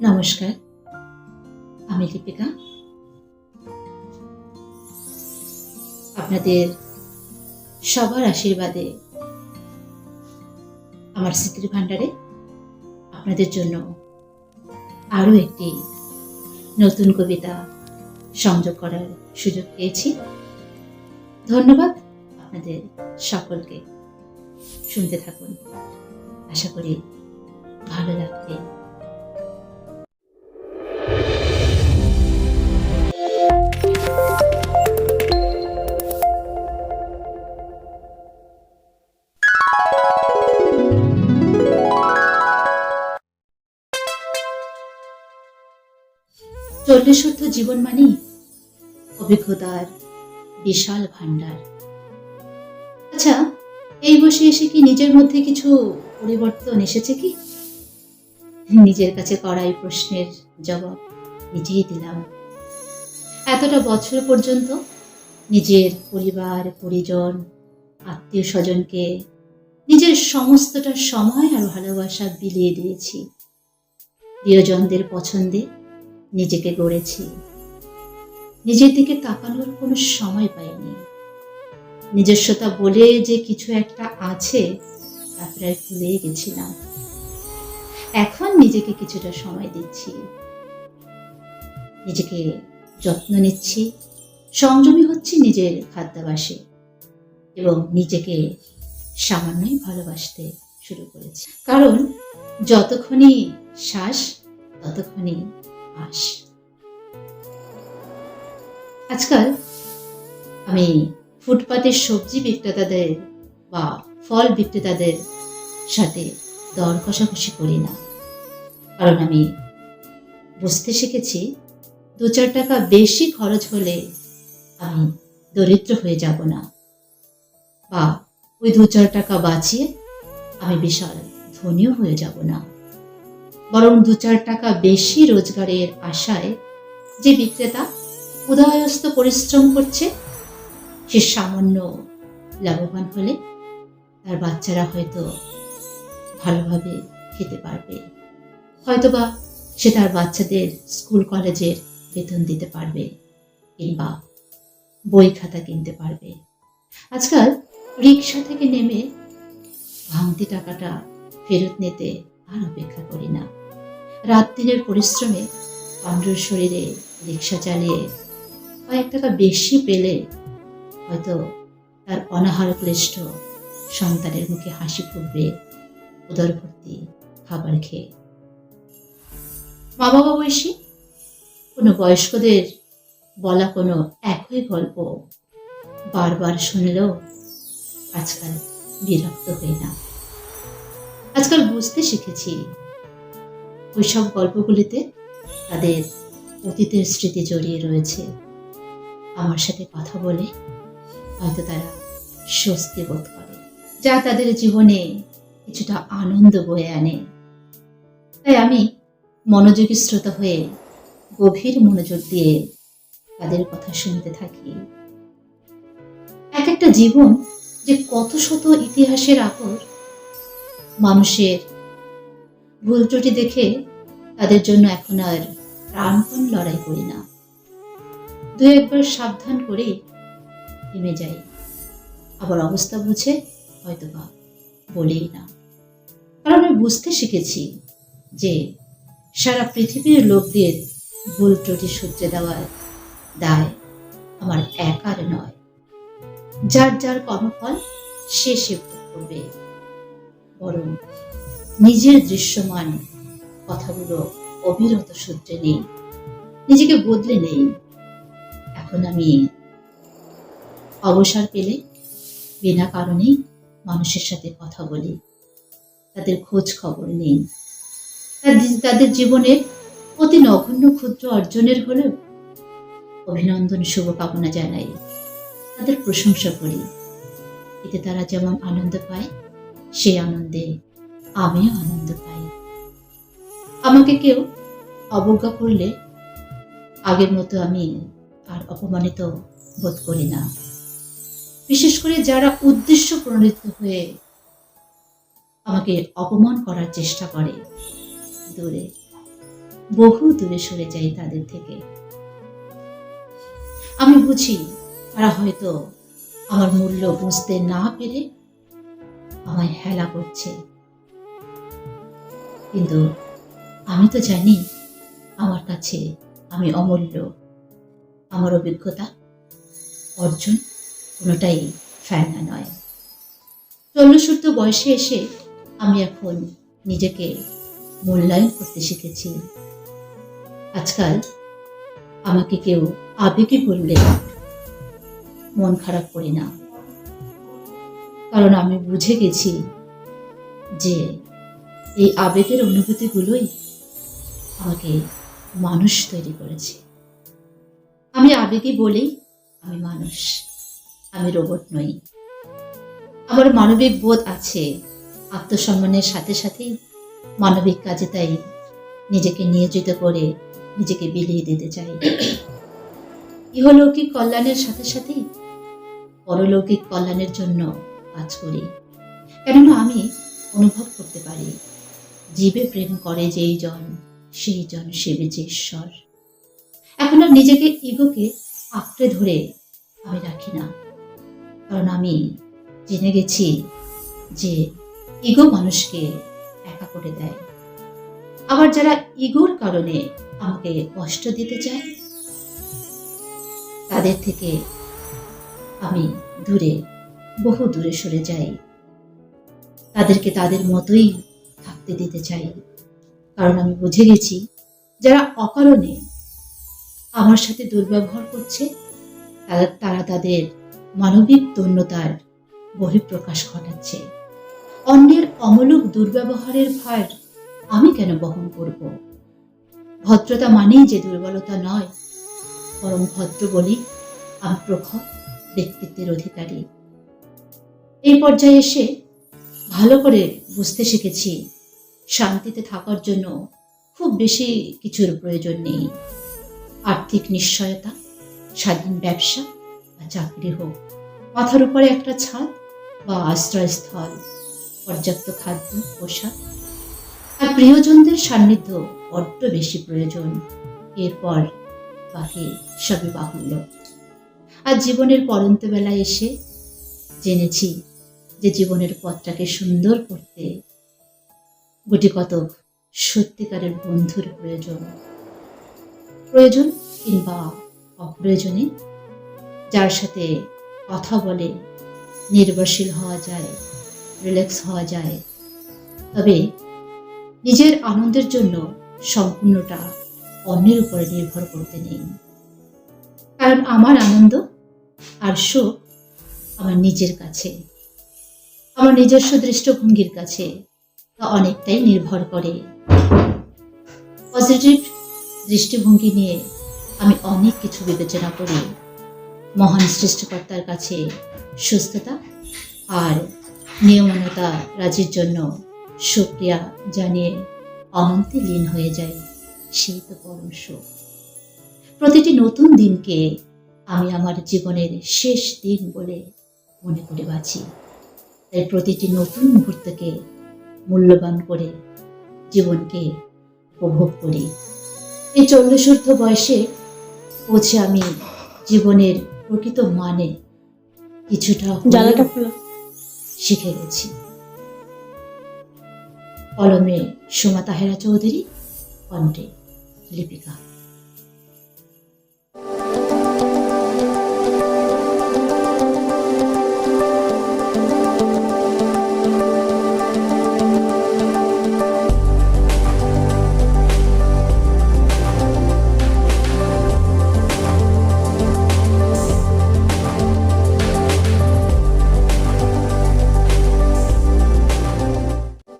নমস্কার, আমি লিপিকা আপনাদের সবার আশীর্বাদে আমার স্মৃতির ভাণ্ডারে আপনাদের জন্য আরও একটি নতুন কবিতা সংযোগ করার সুযোগ পেয়েছি। ধন্যবাদ আপনাদের সকলকে। শুনতে থাকুন। আশা করি ভালো লাগবে। চল্লিশোর্ধ জীবন মানেই অভিজ্ঞতার বিশাল ভান্ডার আচ্ছা এই বসে এসে কি নিজের মধ্যে কিছু পরিবর্তন এসেছে কি? নিজের কাছে করা এই প্রশ্নের জবাব নিজেই দিলাম। এতটা বছর পর্যন্ত নিজের পরিবার, পরিজন আত্মীয় স্বজনকে নিজের সমস্তটা সময় আর ভালোবাসা বিলিয়ে দিয়েছি। প্রিয়জনদের পছন্দে নিজেকে গড়েছি। নিজের দিকে তাকানোর কোনো সময় পাইনি। নিজস্বতা বলে যে কিছু একটা আছে, তা প্রায় ভুলে গেছিলাম। এখন নিজেকে কিছুটা সময় দিচ্ছি। নিজেকে যত্ন নিচ্ছি। সংযমী হচ্ছি নিজের খাদ্যাভাসে এবং নিজেকে সামান্যই ভালোবাসতে শুরু করেছি। কারণ যতক্ষণই শ্বাস, ততক্ষণই আস। আজকাল আমি ফুটপাতের সবজি বিক্রেতাদের বা ফল বিক্রেতাদের সাথে দর কষাকষি করি না। কারণ আমি বুঝতে শিখেছি দু চার টাকা বেশি খরচ হলে আমি দরিদ্র হয়ে যাব না। বা ওই দু চার টাকা বাঁচিয়ে আমি বিশাল ধনীও হয়ে যাব না। বরং দু চার টাকা বেশি রোজগারের আশায় যে বিক্রেতা উদয়স্ত পরিশ্রম করছে, সে সামান্য লাভবান হলে তার বাচ্চারা হয়তো ভালোভাবে খেতে পারবে। হয়তোবা সে তার বাচ্চাদের স্কুল কলেজের বেতন দিতে পারবে কিংবা বই খাতা কিনতে পারবে। আজকাল রিক্সা থেকে নেমে ভাঙতি টাকাটা ফেরত নিতে আর অপেক্ষা করি না। রাত দিনের পরিশ্রমে পাণ্ডুর শরীরে রিক্সা চালিয়ে কয়েক টাকা বেশি পেলে হয়তো তার অনাহার ক্লিষ্ট সন্তানের মুখে হাসি ফুটবে উদর ভর্তি খাবার খেয়ে। মা বাবা বয়সী কোনো বয়স্কদের বলা কোনো একই গল্প বারবার শুনলেও আজকাল বিরক্ত হই না। আজকাল বুঝতে শিখেছি। ওইসব গল্পগুলিতে তাদের অতীতের স্মৃতি জড়িয়ে রয়েছে। আমার সাথে কথা বলে হয়তো তারা স্বস্তি বোধ করে। যা তাদের জীবনে কিছুটা আনন্দ বয়ে আনে। তাই আমি মনোযোগী শ্রোতা হয়ে গভীর মনোযোগ দিয়ে তাদের কথা শুনতে থাকি। এক একটা জীবন যে কত শত ইতিহাসের আকর মানুষের ভুল ত্রুটি দেখে তাদের জন্য এখন আর প্রাণপণ লড়াই করি না। দু একবার সাবধান করে থেমে যাই। আবার অবস্থা বুঝে হয়তো বা বলেই না। কারণ আমি বুঝতে শিখেছি যে সারা পৃথিবীর লোকদের ভুল ত্রুটি সূত্রে দেওয়ার দায় আমার একার নয়। যার যার কর্মফল সে সে করবে। বরং নিজের দৃশ্যমান কথাগুলো অবিরত সূত্রে নেই, নিজেকে বদলে নেই। এখন আমি অবসর পেলে বিনা কারণেই মানুষের সাথে কথা বলি। তাদের খোঁজ খবর নেই। তাদের- জীবনের অতি নগণ্য ক্ষুদ্র অর্জনের হলেও অভিনন্দন, শুভকামনা জানাই। তাদের প্রশংসা করি। এতে তারা যেমন আনন্দ পায় সেই আনন্দে, আমিও আনন্দ পাই। আমাকে কেউ অবজ্ঞা করলে আগের মতো আমি আর অপমানিত বোধ করি না। বিশেষ করে যারা উদ্দেশ্য প্রণীত হয়ে আমাকে অপমান করার চেষ্টা করে, দূরে, বহু দূরে সরে যাই তাদের থেকে। আমি বুঝি তারা হয়তো আমার মূল্য বুঝতে না পেরে আমায় হেলা করছে। কিন্তু আমি তো জানি আমার কাছে আমি অমূল্য। আমার অভিজ্ঞতা অর্জন কোনোটাই ফেলনা নয়। চল্লিশোর্ধ বয়সে এসে আমি এখন নিজেকে মূল্যায়ন করতে শিখেছি। আজকাল আমাকে কেউ আবেগে বললে মন খারাপ করি না। কারণ আমি বুঝে গেছি যে এই আবেগের অনুভূতিগুলোই আমাকে মানুষ তৈরি করেছে। আমি আবেগী বলেই আমি মানুষ। আমি রোবট নই। আমার মানবিক বোধ আছে। আত্মসম্মানের সাথে সাথেই মানবিক কাজে তাই নিজেকে নিয়োজিত করে নিজেকে বিলিয়ে দিতে চাই। ইহলৌকিক কল্যাণের সাথে সাথেই পরলৌকিক কল্যাণের জন্য কাজ করি। কেননা আমি অনুভব করতে পারি। জীবে প্রেম করে যেই জন, সেই জন সেবে যে ঈশ্বর। এখন আর নিজেকে ইগোকে আঁকড়ে ধরে আমি রাখি না। কারণ আমি জেনে গেছি যে ইগো মানুষকে একা করে দেয়। আবার যারা ইগোর কারণে আমাকে কষ্ট দিতে চায়, তাদের থেকে আমি দূরে বহু দূরে সরে যাই তাদেরকে তাদের মতোই থাকতে দিতে চাই। কারণ আমি বুঝে গেছি, যারা অকারণে আমার সাথে দুর্ব্যবহার করছে, তারা তারা তাদের মানবিক দৈন্যতার বহিঃপ্রকাশ ঘটাচ্ছে। অন্যের অমূলক দুর্ব্যবহারের ভার আমি কেন বহন করব? ভদ্রতা মানেই যে দুর্বলতা নয়, বরং ভদ্র বলি আমি প্রখর ব্যক্তিত্বের অধিকারী। এই পর্যায়ে এসে ভালো করে বুঝতে শিখেছি, শান্তিতে থাকার জন্য খুব বেশি কিছুর প্রয়োজন নেই। আর্থিক নিশ্চয়তা, স্বাধীন ব্যবসা বা চাকরি হোক, মাথার উপরে একটা ছাদ বা আশ্রয়স্থল, পর্যাপ্ত খাদ্য, পোশাক আর প্রিয়জনদের সান্নিধ্য বড্ড বেশি প্রয়োজন। এরপর বাকি সবই বাহুল্য। আর জীবনের পরন্ত বেলায় এসে জেনেছি যে জীবনের পথটাকে সুন্দর করতে গুটি কতক সত্যিকারের বন্ধুর প্রয়োজন। প্রয়োজন কিংবা অপ্রয়োজনে যার সাথে কথা বলে নির্ভরশীল হওয়া যায় রিল্যাক্স হওয়া যায়, তবে নিজের আনন্দের জন্য সম্পূর্ণটা অন্যের উপরে নির্ভর করতে নেই। কারণ আমার আনন্দ আর সুখ আমার নিজের কাছে। আমার নিজস্ব দৃষ্টিভঙ্গির কাছে তা অনেকটাই নির্ভর করে। পজিটিভ দৃষ্টিভঙ্গি নিয়ে আমি অনেক কিছু বিবেচনা করি। মহান সৃষ্টিকর্তার কাছে সুস্থতা আর নিয়মনতা রাজির জন্য সুক্রিয়া জানিয়ে অনন্তে লীন হয়ে যায় সেই তো পরম সুখ। প্রতিটি নতুন দিনকে আমি আমার জীবনের শেষ দিন বলে মনে করে বাঁচি। তাই প্রতিটি নতুন মুহূর্তকে মূল্যবান করে জীবনকে উপভোগ করি। এই চল্লিশোর্ধ বয়সে পৌঁছে আমি জীবনের প্রকৃত মানে কিছুটা জ্বালাটা শিখে গেছি। কলমে সোমা তাহেরা চৌধুরী কণ্ঠে লিপিকা।